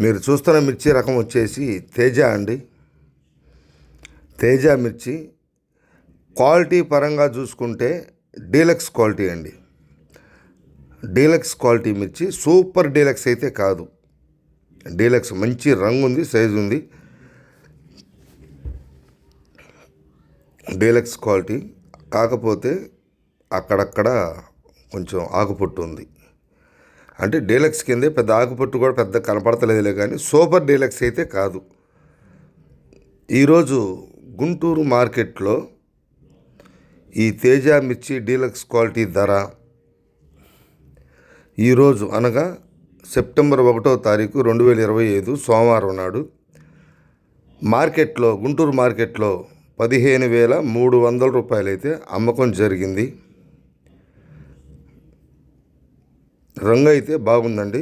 మీరు చూస్తున్న మిర్చి రకం వచ్చేసి తేజ అండి. తేజ మిర్చి క్వాలిటీ పరంగా చూసుకుంటే డీలక్స్ క్వాలిటీ అండి. డీలక్స్ క్వాలిటీ మిర్చి సూపర్ డీలక్స్ అయితే కాదు. డీలక్స్ మంచి రంగు ఉంది సైజు ఉంది. డీలక్స్ క్వాలిటీ కాకపోతే అక్కడక్కడ కొంచెం ఆకుపొట్టు ఉంది. అంటే డీలక్స్ కిందే పెద్ద ఆకుపట్టు కూడా పెద్ద కనపడతలేదులే కానీ సూపర్ డీలక్స్ అయితే కాదు. ఈరోజు గుంటూరు మార్కెట్లో ఈ తేజ మిర్చి డీలక్స్ క్వాలిటీ ధర ఈరోజు అనగా సెప్టెంబర్ ఒకటో తారీఖు రెండు వేల ఇరవై ఐదు సోమవారం నాడు మార్కెట్లో గుంటూరు మార్కెట్లో పదిహేను వేల మూడు వందల రూపాయలైతే అమ్మకం జరిగింది. రంగు అయితే బాగుందండి.